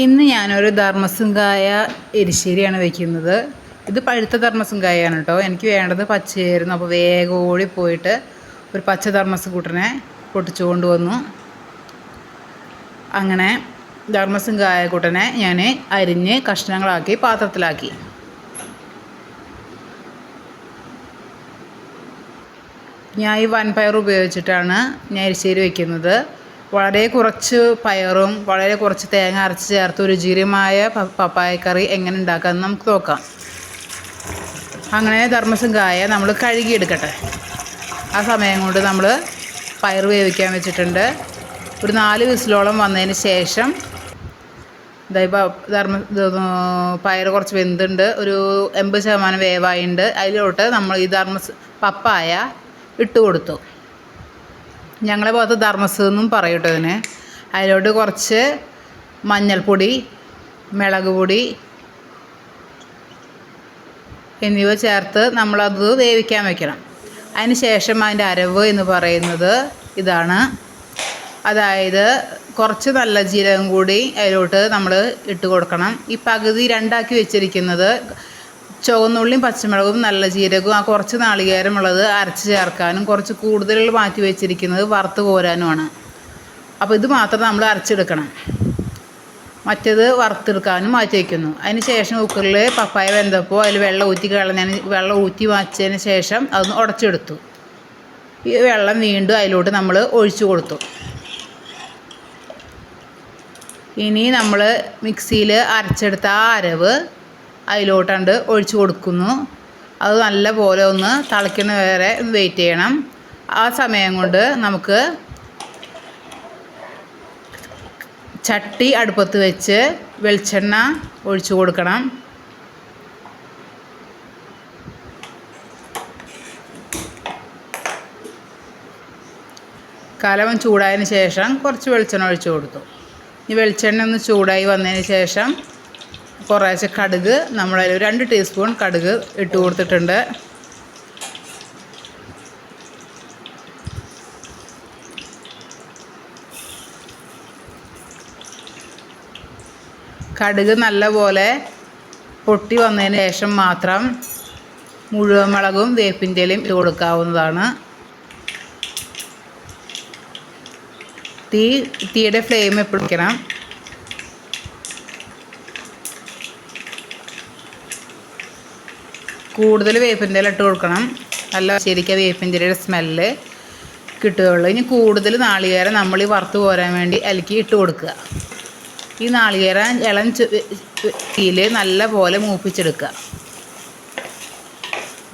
ഇന്ന് ഞാനൊരു ധർമ്മസുങ്കായ എരിശ്ശേരിയാണ് വെക്കുന്നത്. ഇത് പഴുത്ത ധർമ്മസുങ്കായാണ് കേട്ടോ എനിക്ക് വേണ്ടത് പച്ചയായിരുന്നു. അപ്പോൾ വേഗം ഓടി പോയിട്ട് ഒരു പച്ച ധർമ്മസ് കൂട്ടനെ വന്നു അങ്ങനെ ധർമ്മസുങ്കായ കൂട്ടനെ ഞാൻ അരിഞ്ഞ് കഷ്ണങ്ങളാക്കി പാത്രത്തിലാക്കി. ഞാൻ ഈ വൻപയർ ഉപയോഗിച്ചിട്ടാണ് ഞാൻ എരിശ്ശേരി വെക്കുന്നത്. വളരെ കുറച്ച് പയറും വളരെ കുറച്ച് തേങ്ങ അരച്ച് ചേർത്ത് രുചികരമായ കറി എങ്ങനെ ഉണ്ടാക്കാമെന്ന് നമുക്ക് നോക്കാം. അങ്ങനെ ധർമ്മസം കായ നമ്മൾ കഴുകിയെടുക്കട്ടെ. ആ സമയം കൊണ്ട് നമ്മൾ പയർ വേവിക്കാൻ വെച്ചിട്ടുണ്ട്. ഒരു നാല് വിസിലോളം വന്നതിന് ശേഷം ഇതായിപ്പോൾ ധർമ്മ പയർ കുറച്ച് വെന്തുണ്ട്. ഒരു എൺപത് ശതമാനം വേവായിട്ടുണ്ട് അതിലോട്ട് നമ്മൾ ഈ ധർമ്മ പപ്പായ ഇട്ട് കൊടുത്തു. ഞങ്ങളെ ഭാഗത്ത് ധർമ്മസ് എന്നും പറയും കേട്ടോ ഇതിന്. അതിലോട്ട് കുറച്ച് മഞ്ഞൾപ്പൊടി മുളക് പൊടി എന്നിവ ചേർത്ത് നമ്മളത് വേവിക്കാൻ വെക്കണം. അതിന് ശേഷം അതിന്റെ അരവ് എന്ന് പറയുന്നത് ഇതാണ്. അതായത് കുറച്ച് നല്ല ജീരകം കൂടി അതിലോട്ട് നമ്മൾ ഇട്ട് കൊടുക്കണം. ഈ പകുതി രണ്ടാക്കി വെച്ചിരിക്കുന്നത് ചുവന്നുള്ളിയും പച്ചമുളകും നല്ല ജീരകവും ആ കുറച്ച് നാളികേരമുള്ളത് അരച്ച് ചേർക്കാനും കുറച്ച് കൂടുതൽ മാറ്റി വെച്ചിരിക്കുന്നത് വറുത്ത് കോരാനുമാണ്. അപ്പോൾ ഇത് മാത്രം നമ്മൾ അരച്ചെടുക്കണം. മറ്റേത് വറുത്തെടുക്കാനും മാറ്റി വയ്ക്കുന്നു അതിന് ശേഷം കുക്കറിൽ പപ്പായ വെന്തപ്പോൾ അതിൽ വെള്ളം ഊറ്റി കളഞ്ഞതിന് വെള്ളം ഊറ്റി വച്ചതിന് ശേഷം അതൊന്ന് ഉടച്ചെടുത്തു. ഈ വെള്ളം വീണ്ടും അതിലോട്ട് നമ്മൾ ഒഴിച്ചു കൊടുത്തു. ഇനി നമ്മൾ മിക്സിയിൽ അരച്ചെടുത്ത ആ അരവ് അതിലോട്ടാണ്ട് ഒഴിച്ചു കൊടുക്കുന്നു. അത് നല്ല പോലെ ഒന്ന് തിളയ്ക്കുന്ന വരെ വെയിറ്റ് ചെയ്യണം. ആ സമയം കൊണ്ട് നമുക്ക് ചട്ടി അടുപ്പത്ത് വെച്ച് വെളിച്ചെണ്ണ ഒഴിച്ചു കൊടുക്കണം. കലവൻ ചൂടായതിന് ശേഷം കുറച്ച് വെളിച്ചെണ്ണ ഒഴിച്ചു കൊടുത്തു. ഈ വെളിച്ചെണ്ണ ഒന്ന് ചൂടായി വന്നതിന് ശേഷം കുറേശ്ശെ കടുക് നമ്മളതിൽ രണ്ട് ടീസ്പൂൺ കടുക് ഇട്ട് കൊടുത്തിട്ടുണ്ട്. കടുക് നല്ലപോലെ പൊട്ടി വന്നതിന് ശേഷം മാത്രം മുഴുവൻ മുളകും വേപ്പിന്റെ ഇലയും ഇട്ട് കൊടുക്കാവുന്നതാണ്. തീ തീയുടെ ഫ്ലെയിം എപ്പോഴും വയ്ക്കണം കൂടുതൽ വേപ്പിന്റെ ഇട്ട് കൊടുക്കണം. നല്ല ശരിക്കും വേപ്പിന്റെ സ്മെല്ല് കിട്ടുകയുള്ളൂ. ഇനി കൂടുതൽ നാളികേരം നമ്മൾ ഈ വറുത്ത് പോരാൻ വേണ്ടി അലക്കി ഇട്ട് കൊടുക്കുക. ഈ നാളികേരം ഇളം തീയിൽ നല്ല പോലെ മൂപ്പിച്ചെടുക്കുക.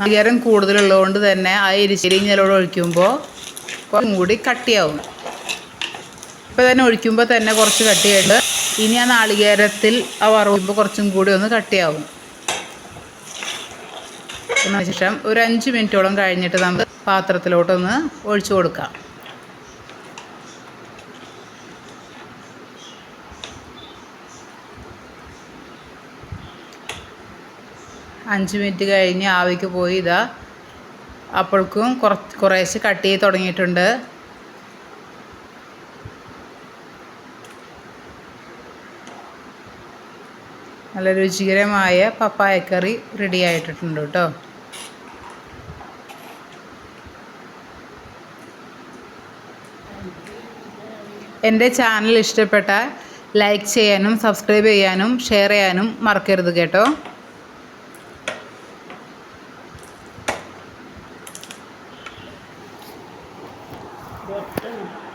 നാളികേരം കൂടുതലുള്ളതുകൊണ്ട് തന്നെ ആ എരിശ്ശേരി ഒഴിക്കുമ്പോൾ കുറച്ചും കൂടി കട്ടിയാവും. ഇപ്പോൾ തന്നെ ഒഴിക്കുമ്പോൾ തന്നെ കുറച്ച് കട്ടിയായിട്ട് ഇനി ആ നാളികേരത്തിൽ ആ വറവുമ്പോൾ കുറച്ചും കൂടി ഒന്ന് കട്ടിയാവും. അതിന് ശേഷം ഒരു അഞ്ച് മിനിറ്റോളം കഴിഞ്ഞിട്ട് നമ്മൾ പാത്രത്തിലോട്ടൊന്ന് ഒഴിച്ചു കൊടുക്കാം. അഞ്ച് മിനിറ്റ് കഴിഞ്ഞ് ആവിക്ക് പോയി ഇതാ അപ്പോഴേക്കും കുറച്ച് കുറേശ്ശെ കട്ട് ചെയ്ത് തുടങ്ങിയിട്ടുണ്ട്. നല്ല രുചികരമായ പപ്പായക്കറി റെഡി ആയിട്ടുണ്ട് കേട്ടോ. എന്റെ ചാനൽ ഇഷ്ടപ്പെട്ടാൽ ലൈക്ക് ചെയ്യാനും സബ്സ്ക്രൈബ് ചെയ്യാനും ഷെയർ ചെയ്യാനും മറക്കരുത് കേട്ടോ Good.